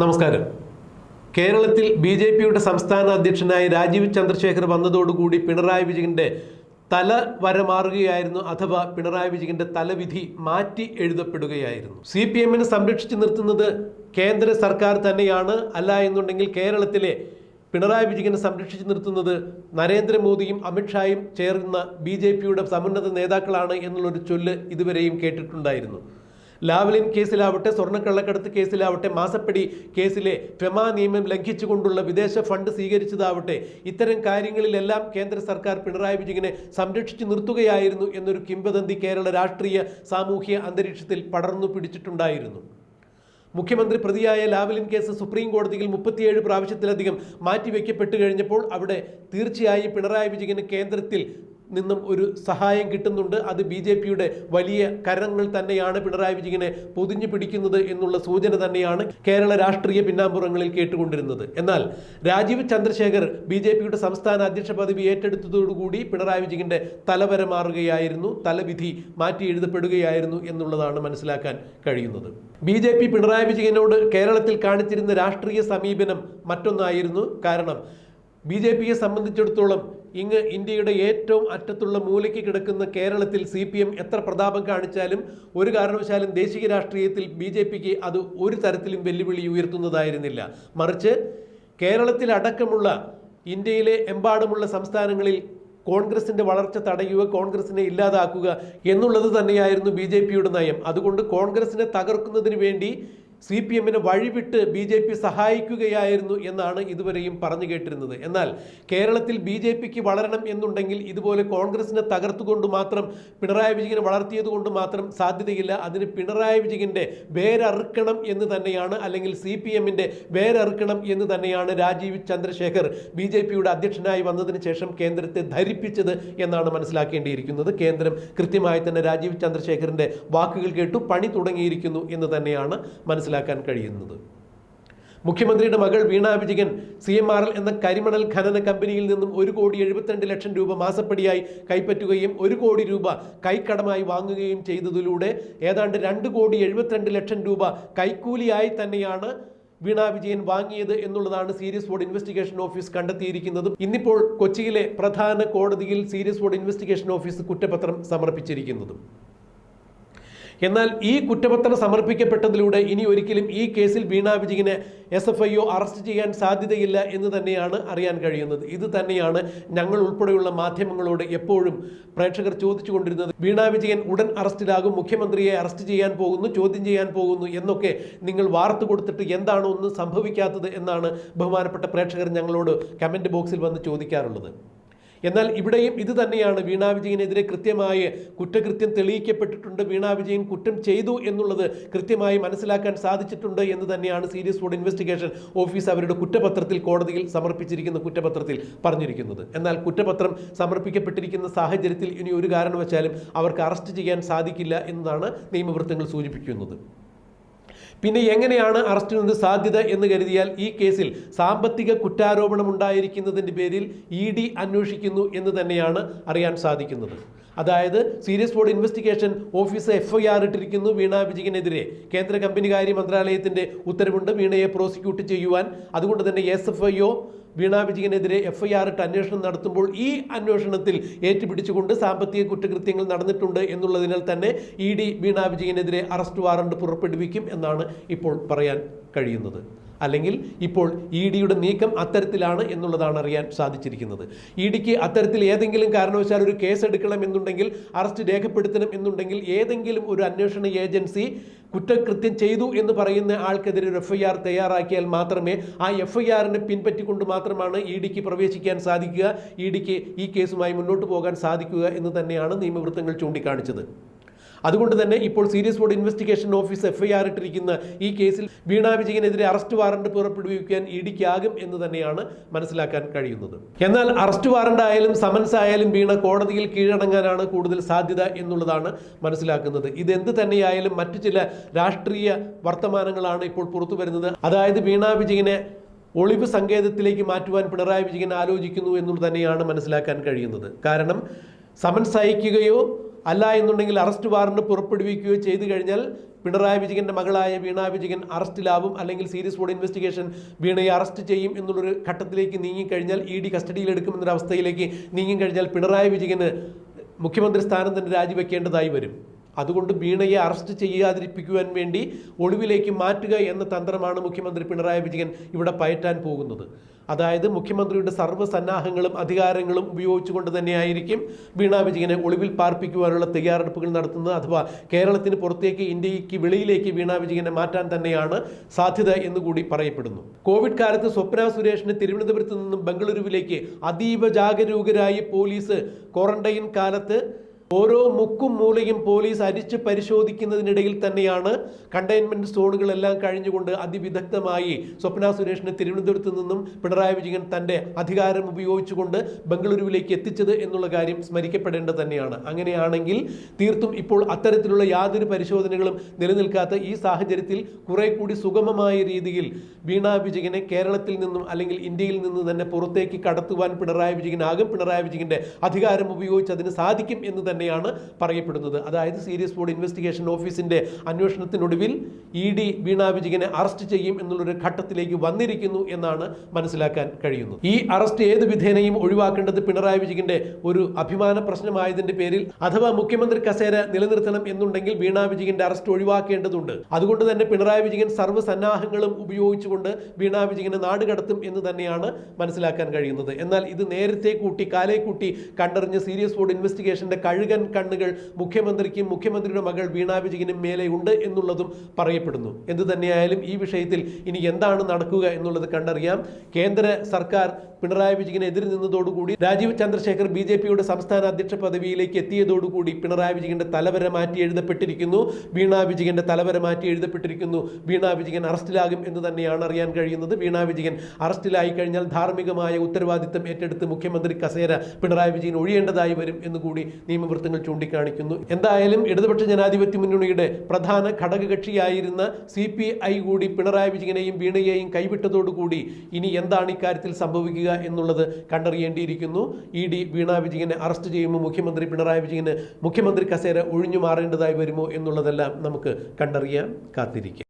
നമസ്കാരം. കേരളത്തിൽ B J പിയുടെ സംസ്ഥാന അധ്യക്ഷനായി രാജീവ് ചന്ദ്രശേഖർ വന്നതോടുകൂടി പിണറായി വിജയന്റെ തല വരമാറുകയായിരുന്നു അഥവാ പിണറായി വിജയന്റെ തലവിധി മാറ്റി എഴുതപ്പെടുകയായിരുന്നു. സി പി എമ്മിനെ സംരക്ഷിച്ചു നിർത്തുന്നത് കേന്ദ്ര സർക്കാർ തന്നെയാണ്. അല്ല എന്നുണ്ടെങ്കിൽ കേരളത്തിലെ പിണറായി വിജയനെ സംരക്ഷിച്ചു നിർത്തുന്നത് നരേന്ദ്രമോദിയും അമിത്ഷായും ചേർന്ന ബി ജെ പിയുടെ സമുന്നത നേതാക്കളാണ് എന്നുള്ളൊരു ചൊല്ല് ഇതുവരെയും കേട്ടിട്ടുണ്ടായിരുന്നു. ലാവ്ലിൻ കേസിലാവട്ടെ സ്വർണക്കള്ളക്കടത്ത് കേസിലാവട്ടെ മാസപ്പടി കേസിലെ ഫെമ നിയമം ലംഘിച്ചുകൊണ്ടുള്ള വിദേശ ഫണ്ട് സ്വീകരിച്ചതാവട്ടെ ഇത്തരം കാര്യങ്ങളിലെല്ലാം കേന്ദ്ര സർക്കാർ പിണറായി വിജയനെ സംരക്ഷിച്ചു നിർത്തുകയായിരുന്നു എന്നൊരു കിംവദന്തി കേരള രാഷ്ട്രീയ സാമൂഹ്യ അന്തരീക്ഷത്തിൽ പടർന്നു പിടിച്ചിട്ടുണ്ടായിരുന്നു. മുഖ്യമന്ത്രി പ്രതിയായ ലാവലിൻ കേസ് സുപ്രീം കോടതിയിൽ മുപ്പത്തിയേഴ് പ്രാവശ്യത്തിലധികം മാറ്റിവെക്കപ്പെട്ടു കഴിഞ്ഞപ്പോൾ അവിടെ തീർച്ചയായും പിണറായി വിജയന് കേന്ദ്രത്തിൽ നിന്നും ഒരു സഹായം കിട്ടുന്നുണ്ട്. അത് ബി ജെ പിയുടെ വലിയ കരങ്ങൾ തന്നെയാണ് പിണറായി വിജയനെ പൊതിഞ്ഞു പിടിക്കുന്നത് എന്നുള്ള സൂചന തന്നെയാണ് കേരള രാഷ്ട്രീയ പിന്നാമ്പുറങ്ങളിൽ കേട്ടുകൊണ്ടിരുന്നത്. എന്നാൽ രാജീവ് ചന്ദ്രശേഖർ ബി ജെ പിയുടെ സംസ്ഥാന അധ്യക്ഷ പദവി ഏറ്റെടുത്തതോടുകൂടി പിണറായി വിജയന്റെ തലവര മാറുകയായിരുന്നു. തലവിധി മാറ്റി എഴുതപ്പെടുകയായിരുന്നു എന്നുള്ളതാണ് മനസ്സിലാക്കാൻ കഴിയുന്നത്. ബി ജെ പി പിണറായി വിജയനോട് കേരളത്തിൽ കാണിച്ചിരുന്ന രാഷ്ട്രീയ സമീപനം മറ്റൊന്നായിരുന്നു. കാരണം ബി ജെ പിയെ സംബന്ധിച്ചിടത്തോളം ഇങ്ങ് ഇന്ത്യയുടെ ഏറ്റവും അറ്റത്തുള്ള മൂലയ്ക്ക് കിടക്കുന്ന കേരളത്തിൽ സി പി എം എത്ര പ്രതാപം കാണിച്ചാലും ഒരു കാരണവശാലും ദേശീയ രാഷ്ട്രീയത്തിൽ ബി ജെ പിക്ക് അത് ഒരു തരത്തിലും വെല്ലുവിളി ഉയർത്തുന്നതായിരുന്നില്ല. മറിച്ച് കേരളത്തിൽ അടക്കമുള്ള ഇന്ത്യയിലെ എമ്പാടുമുള്ള സംസ്ഥാനങ്ങളിൽ കോൺഗ്രസിന്റെ വളർച്ച തടയുക കോൺഗ്രസിനെ ഇല്ലാതാക്കുക എന്നുള്ളത് തന്നെയായിരുന്നു ബി നയം. അതുകൊണ്ട് കോൺഗ്രസിനെ തകർക്കുന്നതിന് വേണ്ടി സി പി എമ്മിനെ വഴിവിട്ട് ബി ജെ പി സഹായിക്കുകയായിരുന്നു എന്നാണ് ഇതുവരെയും പറഞ്ഞു കേട്ടിരുന്നത്. എന്നാൽ കേരളത്തിൽ ബി ജെ പിക്ക് വളരണം എന്നുണ്ടെങ്കിൽ ഇതുപോലെ കോൺഗ്രസിനെ തകർത്തുകൊണ്ട് മാത്രം പിണറായി വിജയനെ വളർത്തിയത് കൊണ്ട് മാത്രം സാധ്യതയില്ല. അതിന് പിണറായി വിജയന്റെ വേരറുക്കണം എന്ന് തന്നെയാണ് അല്ലെങ്കിൽ സി പി എമ്മിന്റെ വേരറുക്കണം എന്ന് തന്നെയാണ് രാജീവ് ചന്ദ്രശേഖർ ബി ജെ പിയുടെ അധ്യക്ഷനായി വന്നതിന് ശേഷം കേന്ദ്രത്തെ ധരിപ്പിച്ചത് എന്നാണ് മനസ്സിലാക്കേണ്ടിയിരിക്കുന്നത്. കേന്ദ്രം കൃത്യമായി തന്നെ രാജീവ് ചന്ദ്രശേഖറിന്റെ വാക്കുകൾ കേട്ടു പണി തുടങ്ങിയിരിക്കുന്നു എന്ന് തന്നെയാണ് മനസ്സിലാക്കാൻ കഴിയുന്നത്. മുഖ്യമന്ത്രിയുടെ മകൾ Veena Vijayan C M R L എന്ന കരിമണൽ ഖനന കമ്പനിയിൽ നിന്നും ഒരു കോടി എഴുപത്തിരണ്ട് ലക്ഷം രൂപ മാസപ്പടിയായി കൈപ്പറ്റുകയും ഒരു കോടി രൂപ കൈക്കടമായി വാങ്ങുകയും ചെയ്തതിലൂടെ ഏതാണ്ട് രണ്ട് കോടി എഴുപത്തിരണ്ട് ലക്ഷം രൂപ കൈക്കൂലിയായി തന്നെയാണ് വീണ വിജയൻ വാങ്ങിയത് എന്നുള്ളതാണ് സീരിയസ് ബോർഡ് ഇൻവെസ്റ്റിഗേഷൻ ഓഫീസ് കണ്ടെത്തിയിരിക്കുന്നത്. ഇന്നിപ്പോൾ കൊച്ചിയിലെ പ്രധാന കോടതിയിൽ സീരിയസ് ബോർഡ് ഇൻവെസ്റ്റിഗേഷൻ ഓഫീസ് കുറ്റപത്രം സമർപ്പിച്ചിരിക്കുന്നതും. എന്നാൽ ഈ കുറ്റപത്രം സമർപ്പിക്കപ്പെട്ടതിലൂടെ ഇനി ഒരിക്കലും ഈ കേസിൽ വീണ വിജയനെ S F I O arrest ചെയ്യാൻ സാധ്യതയില്ല എന്ന് തന്നെയാണ് അറിയാൻ കഴിയുന്നത്. ഇത് തന്നെയാണ് ഞങ്ങൾ ഉൾപ്പെടെയുള്ള മാധ്യമങ്ങളോട് എപ്പോഴും പ്രേക്ഷകർ ചോദിച്ചുകൊണ്ടിരുന്നത്. വീണ വിജയൻ ഉടൻ അറസ്റ്റിലാകും മുഖ്യമന്ത്രിയെ അറസ്റ്റ് ചെയ്യാൻ പോകുന്നു ചോദ്യം ചെയ്യാൻ പോകുന്നു എന്നൊക്കെ നിങ്ങൾ വാർത്ത കൊടുത്തിട്ട് എന്താണ് ഒന്നും സംഭവിക്കാത്തത് എന്നാണ് ബഹുമാനപ്പെട്ട പ്രേക്ഷകർ ഞങ്ങളോട് കമന്റ് ബോക്സിൽ വന്ന് ചോദിക്കാറുള്ളത്. എന്നാൽ ഇവിടെയും ഇത് തന്നെയാണ്. വീണാ വിജയനെതിരെ കൃത്യമായ കുറ്റകൃത്യം തെളിയിക്കപ്പെട്ടിട്ടുണ്ട്. വീണാ വിജയൻ കുറ്റം ചെയ്തു എന്നുള്ളത് കൃത്യമായി മനസ്സിലാക്കാൻ സാധിച്ചിട്ടുണ്ട് എന്ന് തന്നെയാണ് സീരിയസ് ബോർഡ് ഇൻവെസ്റ്റിഗേഷൻ ഓഫീസ് അവരുടെ കുറ്റപത്രത്തിൽ കോടതിയിൽ സമർപ്പിച്ചിരിക്കുന്ന കുറ്റപത്രത്തിൽ പറഞ്ഞിരിക്കുന്നത്. എന്നാൽ കുറ്റപത്രം സമർപ്പിക്കപ്പെട്ടിരിക്കുന്ന സാഹചര്യത്തിൽ ഇനി ഒരു കാരണവശാലും അവർക്ക് അറസ്റ്റ് ചെയ്യാൻ സാധിക്കില്ല എന്നതാണ് നിയമവൃത്തങ്ങൾ സൂചിപ്പിക്കുന്നത്. പിന്നെ എങ്ങനെയാണ് അറസ്റ്റിന് സാധ്യത എന്ന് കരുതിയാൽ ഈ കേസിൽ സാമ്പത്തിക കുറ്റാരോപണം ഉണ്ടായിരിക്കുന്നതിന്റെ പേരിൽ ഇ ഡി അന്വേഷിക്കുന്നു എന്ന് തന്നെയാണ് അറിയാൻ സാധിക്കുന്നത്. അതായത് serious fraud investigation office F I R ഇട്ടിരിക്കുന്നു വീണ വിജയനെതിരെ കേന്ദ്ര കമ്പനികാര്യ മന്ത്രാലയത്തിന്റെ ഉത്തരവുണ്ട് വീണയെ പ്രോസിക്യൂട്ട് ചെയ്യുവാൻ. അതുകൊണ്ട് തന്നെ S F I O Veena വിജയനെതിരെ F I R ഇട്ട് അന്വേഷണം നടത്തുമ്പോൾ ഈ അന്വേഷണത്തിൽ ഏറ്റുപിടിച്ചുകൊണ്ട് സാമ്പത്തിക കുറ്റകൃത്യങ്ങൾ നടന്നിട്ടുണ്ട് എന്നുള്ളതിനാൽ തന്നെ ഇ ഡി വീണ വിജയനെതിരെ അറസ്റ്റ് വാറണ്ട് പുറപ്പെടുവിക്കും എന്നാണ് ഇപ്പോൾ പറയാൻ കഴിയുന്നത്. അല്ലെങ്കിൽ ഇപ്പോൾ ഇ ഡിയുടെ നീക്കം അത്തരത്തിലാണ് എന്നുള്ളതാണ് അറിയാൻ സാധിച്ചിരിക്കുന്നത്. ഇ ഡിക്ക് അത്തരത്തിൽ ഏതെങ്കിലും കാരണവശാൽ ഒരു കേസ് എടുക്കണം എന്നുണ്ടെങ്കിൽ അറസ്റ്റ് രേഖപ്പെടുത്തണം എന്നുണ്ടെങ്കിൽ ഏതെങ്കിലും ഒരു അന്വേഷണ ഏജൻസി കുറ്റകൃത്യം ചെയ്തു എന്ന് പറയുന്ന ആൾക്കെതിരെ ഒരു എഫ് ഐ ആർ തയ്യാറാക്കിയാൽ മാത്രമേ ആ എഫ് ഐ ആറിനെ പിൻപറ്റിക്കൊണ്ട് മാത്രമാണ് ഇ ഡിക്ക് പ്രവേശിക്കാൻ സാധിക്കുക ഇ ഡിക്ക് ഈ കേസുമായി മുന്നോട്ട് പോകാൻ സാധിക്കുക എന്ന് തന്നെയാണ് നിയമവൃത്തങ്ങൾ ചൂണ്ടിക്കാണിച്ചത്. അതുകൊണ്ട് തന്നെ ഇപ്പോൾ serious fraud investigation office FIR ഇട്ടിരിക്കുന്ന ഈ കേസിൽ വീണ വിജയനെതിരെ അറസ്റ്റ് വാറണ്ട് പുറപ്പെടുവിക്കാൻ ഇടിക്കാകും എന്ന് തന്നെയാണ് മനസ്സിലാക്കാൻ കഴിയുന്നത്. എന്നാൽ അറസ്റ്റ് വാറണ്ട് ആയാലും സമൻസ് ആയാലും വീണ കോടതിയിൽ കീഴടങ്ങാനാണ് കൂടുതൽ സാധ്യത എന്നുള്ളതാണ് മനസ്സിലാക്കുന്നത്. ഇതെന്ത് തന്നെയായാലും മറ്റു ചില രാഷ്ട്രീയ വർത്തമാനങ്ങളാണ് ഇപ്പോൾ പുറത്തു വരുന്നത്. അതായത് വീണ വിജയനെ ഒളിവ് സങ്കേതത്തിലേക്ക് മാറ്റുവാൻ പിണറായി വിജയൻ ആലോചിക്കുന്നു എന്നുള്ളത് തന്നെയാണ് മനസ്സിലാക്കാൻ കഴിയുന്നത്. കാരണം സമൻസ് അയക്കുകയോ അല്ല എന്നുണ്ടെങ്കിൽ അറസ്റ്റ് വാറണ്ട് പുറപ്പെടുവിക്കുകയോ ചെയ്തു കഴിഞ്ഞാൽ പിണറായി വിജയന്റെ മകളായ വീണ വിജയൻ അറസ്റ്റിലാവും. അല്ലെങ്കിൽ സീരിയസ് ബോർഡ് ഇൻവെസ്റ്റിഗേഷൻ വീണയെ അറസ്റ്റ് ചെയ്യും എന്നുള്ളൊരു ഘട്ടത്തിലേക്ക് നീങ്ങിക്കഴിഞ്ഞാൽ ഇ ഡി കസ്റ്റഡിയിൽ എന്നൊരവസ്ഥയിലേക്ക് നീങ്ങിക്കഴിഞ്ഞാൽ പിണറായി വിജയന് മുഖ്യമന്ത്രി സ്ഥാനം തന്നെ രാജിവെക്കേണ്ടതായി വരും. അതുകൊണ്ട് വീണയെ അറസ്റ്റ് ചെയ്യാതിരിപ്പിക്കുവാൻ വേണ്ടി ഒളിവിലേക്ക് മാറ്റുക എന്ന തന്ത്രമാണ് മുഖ്യമന്ത്രി പിണറായി വിജയൻ ഇവിടെ പയറ്റാൻ പോകുന്നത്. അതായത് മുഖ്യമന്ത്രിയുടെ സർവസന്നാഹങ്ങളും അധികാരങ്ങളും ഉപയോഗിച്ചുകൊണ്ട് തന്നെയായിരിക്കും വീണ വിജയനെ ഒളിവിൽ പാർപ്പിക്കുവാനുള്ള തയ്യാറെടുപ്പുകൾ നടത്തുന്നത് അഥവാ കേരളത്തിന് പുറത്തേക്ക് ഇന്ത്യയ്ക്ക് വെളിയിലേക്ക് വീണ വിജയനെ മാറ്റാൻ തന്നെയാണ് സാധ്യത എന്നുകൂടി പറയപ്പെടുന്നു. കോവിഡ് കാലത്ത് സ്വപ്ന സുരേഷിന് തിരുവനന്തപുരത്ത് നിന്നും ബംഗളൂരുവിലേക്ക് അതീവ ജാഗരൂകരായി പോലീസ് ക്വാറന്റൈൻ കാലത്ത് ഓരോ മുക്കും മൂലയും പോലീസ് അരിച്ച് പരിശോധിക്കുന്നതിനിടയിൽ തന്നെയാണ് കണ്ടെയ്ൻമെന്റ് സോണുകളെല്ലാം കഴിഞ്ഞുകൊണ്ട് അതിവിദഗ്ധമായി സ്വപ്ന സുരേഷിനെ തിരുവനന്തപുരത്ത് നിന്നും പിണറായി വിജയൻ തന്റെ അധികാരം ഉപയോഗിച്ചുകൊണ്ട് ബംഗളൂരുവിലേക്ക് എത്തിച്ചത് എന്നുള്ള കാര്യം സ്മരിക്കപ്പെടേണ്ടത് തന്നെയാണ്. അങ്ങനെയാണെങ്കിൽ തീർത്തും ഇപ്പോൾ അത്തരത്തിലുള്ള യാതൊരു പരിശോധനകളും നിലനിൽക്കാത്ത ഈ സാഹചര്യത്തിൽ കുറെ കൂടി സുഗമമായ രീതിയിൽ വീണ വിജയനെ കേരളത്തിൽ നിന്നും അല്ലെങ്കിൽ ഇന്ത്യയിൽ നിന്ന് തന്നെ പുറത്തേക്ക് കടത്തുവാൻ പിണറായി വിജയനാകും. പിണറായി വിജയന്റെ അധികാരം ഉപയോഗിച്ച് അതിന് സാധിക്കും എന്ന് തന്നെയാണ് പറയപ്പെടുന്നത്. അതായത് സീരിയസ് ബോർഡ് ഇൻവെസ്റ്റിഗേഷൻ ഓഫീസിന്റെ അന്വേഷണത്തിനൊടുവിൽ ഇ ഡി വീണ വിജയനെ അറസ്റ്റ് ചെയ്യും എന്നുള്ളൊരു ഘട്ടത്തിലേക്ക് വന്നിരിക്കുന്നു എന്നാണ് മനസ്സിലാക്കാൻ കഴിയുന്നത്. ഈ അറസ്റ്റ് ഏത് വിധേനയും ഒഴിവാക്കേണ്ടത് പിണറായി വിജയന്റെ ഒരു അഭിമാന പ്രശ്നമായതിന്റെ പേരിൽ അഥവാ മുഖ്യമന്ത്രി കസേര നിലനിർത്തണം എന്നുണ്ടെങ്കിൽ വീണ വിജയന്റെ അറസ്റ്റ് ഒഴിവാക്കേണ്ടതുണ്ട്. അതുകൊണ്ട് തന്നെ പിണറായി വിജയൻ സർവസന്നാഹങ്ങളും ഉപയോഗിച്ചുകൊണ്ട് വീണ വിജയനെ നാട് കടത്തും എന്ന് തന്നെയാണ് മനസ്സിലാക്കാൻ കഴിയുന്നത്. എന്നാൽ ഇത് നേരത്തെ കൂട്ടി കാലേ കൂട്ടി കണ്ടറിഞ്ഞ് സീരിയസ് ബോർഡ് ഇൻവെസ്റ്റിഗേഷന്റെ കഴുകൻ കണ്ണുകൾ മുഖ്യമന്ത്രിക്കും മുഖ്യമന്ത്രിയുടെ മകൾ വീണ വിജയനും മേലെ ഉണ്ട് എന്നുള്ളതും പറയപ്പെടുന്നു. എന്തു തന്നെയായാലും ഈ വിഷയത്തിൽ ഇനി എന്താണ് നടക്കുക എന്നുള്ളത് കണ്ടറിയാം. കേന്ദ്ര സർക്കാർ പിണറായി വിജയനെ എതിരെ നിന്നതോടുകൂടി രാജീവ് ചന്ദ്രശേഖർ ബി ജെ പിയുടെ സംസ്ഥാന അധ്യക്ഷ പദവിയിലേക്ക് എത്തിയതോടുകൂടി പിണറായി വിജയന്റെ തലവര മാറ്റി എഴുതപ്പെട്ടിരിക്കുന്നു. വീണ വിജയന്റെ തലവര മാറ്റി എഴുതപ്പെട്ടിരിക്കുന്നു. വീണ വിജയൻ അറസ്റ്റിലാകും എന്ന് തന്നെയാണ് അറിയാൻ കഴിയുന്നത്. വീണ വിജയൻ അറസ്റ്റിലായി കഴിഞ്ഞാൽ ധാർമ്മികമായ ഉത്തരവാദിത്തം ഏറ്റെടുത്ത് മുഖ്യമന്ത്രി കസേര പിണറായി വിജയൻ ഒഴിയേണ്ടതായി വരും എന്നുകൂടി നിയമവൃത്തങ്ങൾ ചൂണ്ടിക്കാണിക്കുന്നു. എന്തായാലും ഇടതുപക്ഷ ജനാധിപത്യ മുന്നണിയുടെ പ്രധാന ഘടകകക്ഷിയായിരുന്ന സി പി ഐ കൂടി പിണറായി വിജയനെയും വീണയെയും കൈവിട്ടതോടുകൂടി ഇനി എന്താണ് ഇക്കാര്യത്തിൽ സംഭവിക്കുക എന്നുള്ളത് കണ്ടറിയേണ്ടിയിരിക്കുന്നു. ഇ ഡി വീണ വിജയനെ അറസ്റ്റ് ചെയ്യുമ്പോൾ മുഖ്യമന്ത്രി പിണറായി വിജയന് മുഖ്യമന്ത്രി കസേര ഒഴിഞ്ഞു മാറേണ്ടതായി വരുമോ എന്നുള്ളതെല്ലാം നമുക്ക് കണ്ടറിയാൻ കാത്തിരിക്കാം.